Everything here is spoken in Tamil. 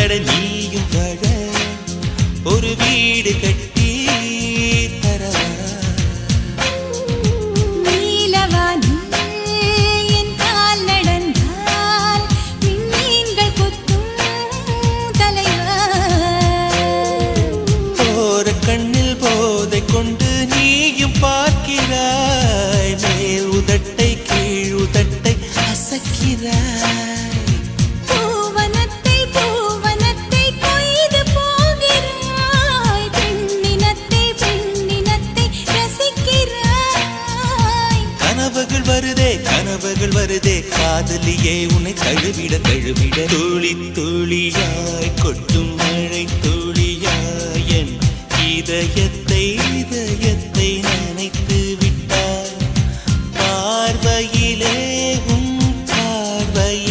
அட நீயும் வாழ ஒரு வீடு கட்டி தரவா நீலவானில் கண்ணில் போதை கொண்டு நீயும் பார்க்கிறாய். மேல் உதட்டை கீழ் உதட்டை அசக்கிறாய். கனவுகள் வருதே கனவுகள் வருதே. காதலியே உன்னை கழுவிட கழுவிட துளி துளியாய் கொட்டும் மழை துளியாய் என் இதயத்தை இதயத்தை நினைத்து விட்டாய். பார்வையிலே உன் பார்வையில்